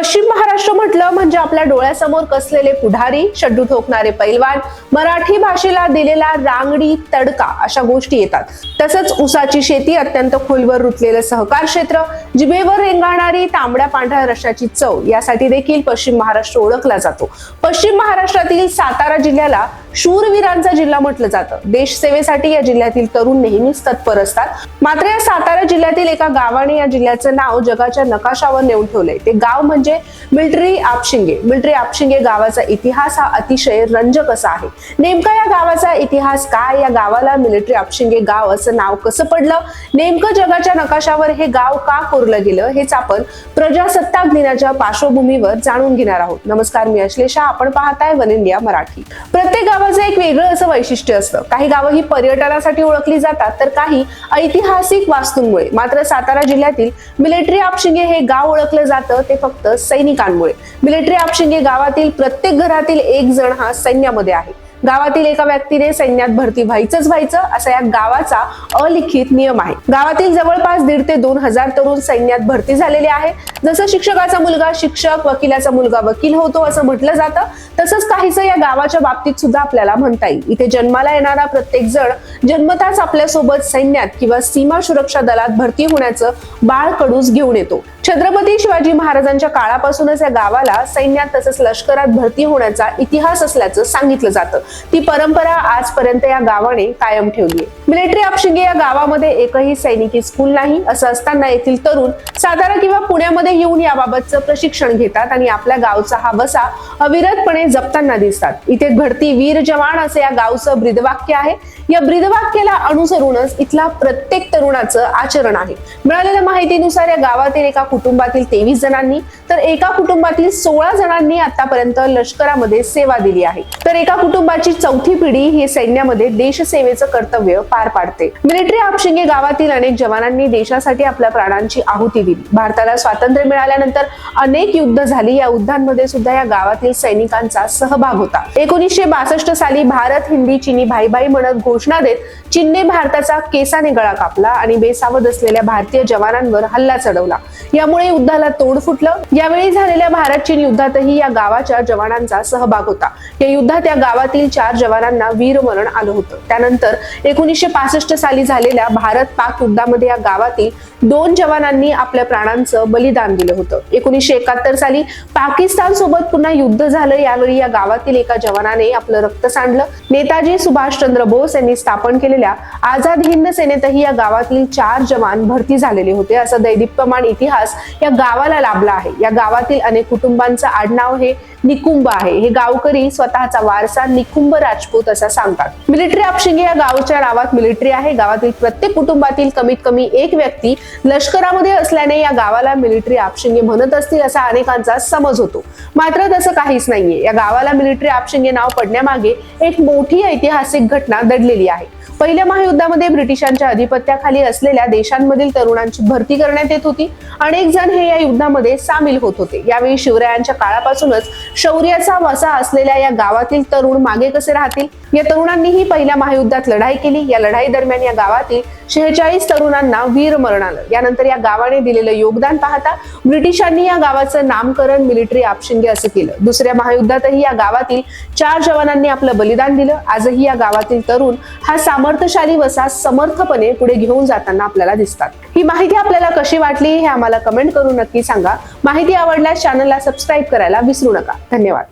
पश्चिम महाराष्ट्र म्हटलं म्हणजे आपल्या डोळ्यासमोर कसलेले पुढारी शड्डू ठोकणारे पैलवान मराठी भाषेला दिलेला रांगडी तडका अशा गोष्टी येतात. तसंच उसाची शेती अत्यंत खोलवर रुतलेलं सहकार क्षेत्र जिभेवर रेंगाळणारी तांबड्या पांढऱ्या रशाची चव यासाठी देखील पश्चिम महाराष्ट्र ओळखला जातो. पश्चिम महाराष्ट्रातील सातारा जिल्ह्याला शूरवीरांचा जिल्हा म्हटलं जातं. देशसेवेसाठी या जिल्ह्यातील तरुण नेहमीच तत्पर असतात. मात्र या सातारा जिल्ह्यातील एका गावाने या जिल्ह्याचं नाव जगाच्या नकाशावर नेऊन ठेवलंय. ते गाव म्हणजे मिल्ट्री आपशिंगे मिलिटरी आपशिंगे गावाचा इतिहास हा अतिशय रंजक असा आहे. नेमका या गावाचा इतिहास काय? या गावाला मिलिटरी आपशिंगे गाव असं नाव कसं पडलं? नेमकं जगाच्या नकाशावर हे गाव का कोरलं गेलं? हेच आपण प्रजासत्ताक दिनाच्या पार्श्वभूमीवर जाणून घेणार आहोत. नमस्कार मी अश्लेषा. आपण पाहताय वन इंडिया मराठी. प्रत्येक गावाचं एक वेगळं असं वैशिष्ट्य असतं. काही गावं ही पर्यटनासाठी ओळखली जातात तर काही ऐतिहासिक वास्तूंमुळे. मात्र सातारा जिल्ह्यातील मिलिटरी आपशिंगे हे गाव ओळखलं जातं ते फक्त सैनिक सैनिकांमुळे मिलिटरी ऑप्शन गावातील प्रत्येक घरातील एक जण हा सैन्यामध्ये आहे. गावातील एका व्यक्तीने सैन्यात भरती व्हायचंच व्हायचं असा या गावाचा अलिखित नियम आहे. गावातील जवळपास दीड ते दोन हजार तरुण सैन्यात भरती झालेले आहे. जसं शिक्षकाचा मुलगा शिक्षक वकिलाचा मुलगा वकील होतो असं म्हटलं जातं तसंच काहीच या गावाच्या बाबतीत सुद्धा आपल्याला म्हणता येईल. इथे जन्माला येणारा प्रत्येक जण जन्मताच आपल्यासोबत सैन्यात किंवा सीमा सुरक्षा दलात भरती होण्याचं बाळ कडूस घेऊन येतो. छत्रपती शिवाजी महाराजांच्या काळापासूनच या गावाला सैन्यात तसंच लष्करात भरती होण्याचा इतिहास असल्याचं सांगितलं जातं. ती परंपरा आजपर्यंत या गावाने कायम ठेवली मिलिटरी अपशिंगे या गावामध्ये एकही सैनिकी स्कूल नाही असं असताना येथील तरुण सातारा किंवा पुण्यामध्ये येऊन याबाबतचं प्रशिक्षण घेतात आणि आपल्या गावचा हा वसा अविरतपणे जपताना दिसतात. इथे घडती वीर जवान असे या गावचं ब्रीदवाक्य आहे. या ब्रीदवाक्याला अनुसरूनच इथला प्रत्येक तरुणाचं आचरण आहे. मिळालेल्या माहितीनुसार या गावातील एका कुटुंबातील तेवीस जणांनी तर एका कुटुंबातील सोळा जणांनी आतापर्यंत लष्करामध्ये सेवा दिली आहे. तर एका कुटुंबाची चौथी पिढी ही सैन्यामध्ये देशसेवेचं कर्तव्य पार पाडते. मिलिटरी आपशिंगे गावातील अनेक जवानांनी देशासाठी आपल्या प्राणांची आहुती दिली. भारताला स्वातंत्र्य मिळाल्यानंतर अनेक युद्ध झाली. या युद्धांमध्ये सुद्धा या गावातील सैनिकांचा सहभाग होता. एकोणीसशे बासष्ट साली भारत हिंदी चिनी भाई भाई म्हणत घोषणा देत चीनने भारताचा केसाने गळा कापला आणि बेसावध असलेल्या भारतीय जवानांवर हल्ला चढवला. यामुळे युद्धाला तोड फुटलं. यावेळी झालेल्या भारत चीन युद्धातही या गावाच्या जवानांचा सहभाग होता. या युद्धात या गावातील चार जवानांना वीरमरण आलं होतं. त्यानंतर एकोणीसशे पासष्ट साली झालेल्या भारत पाक युद्धामध्ये या गावातील दोन जवानांनी आपल्या प्राणांचं बलिदान दिलं होतं. एकोणीसशे एकाहत्तर साली पाकिस्तान सोबत पुन्हा युद्ध झालं. यावेळी या गावातील एका जवानाने आपलं रक्त सांडलं. नेताजी सुभाषचंद्र बोस यांनी स्थापन केलेल्या आझाद हिंद सेनेतही या गावातील चार जवान भरती झालेले होते. असं दैदिप्यमान इतिहास या गावाला लाभला आहे. या गावातील अनेक कुटुंबांचं आडनाव हे निकुंब आहे. हे गावकरी स्वतःचा वारसा निकुंब राजपूत असा सांगतात. मिलिटरी आपशिंगे या गावच्या नावात मिलिटरी आहे. गावातील प्रत्येक कुटुंबातील कमीत कमी एक व्यक्ती लष्करामध्ये असल्याने या गावाला मिलिटरी आपशिंगे म्हणत असतील असा अनेकांचा समज होतो. मात्र तसं काहीच नाहीये. या गावाला मिलिटरी आपशिंगे नाव पडण्यामागे एक मोठी ऐतिहासिक घटना दडलेली आहे. पहिल्या महायुद्धामध्ये ब्रिटिशांच्या अधिपत्याखाली असलेल्या देशांमधील तरुणांची भरती करण्यात येत होती आणि अनेक जण हे या युद्धामध्ये सामील होत होते. यावेळी शिवरायांच्या काळापासूनच शौर्याचा वसा असलेल्या या गावातील तरुण मागे कसे राहतील? या तरुणांनीही पहिल्या महायुद्धात लढाई केली. या लढाई दरम्यान या गावातील शेहेचाळीस तरुणांना वीर मरण आलं यानंतर या गावाने दिलेलं योगदान पाहता ब्रिटिशांनी या गावाचं नामकरण मिलिटरी आपशिंगे असं केलं. दुसऱ्या महायुद्धातही या गावातील चार जवानांनी आपलं बलिदान दिलं. आजही या गावातील तरुण हा सामर्थ्यशाली वसा समर्थपणे पुढे घेऊन जाताना आपल्याला दिसतात. ही माहिती आपल्याला कशी वाटली हे आम्हाला कमेंट करून नक्की सांगा. माहिती आवडल्यास चॅनलला सबस्क्राईब करायला विसरू नका. धन्यवाद.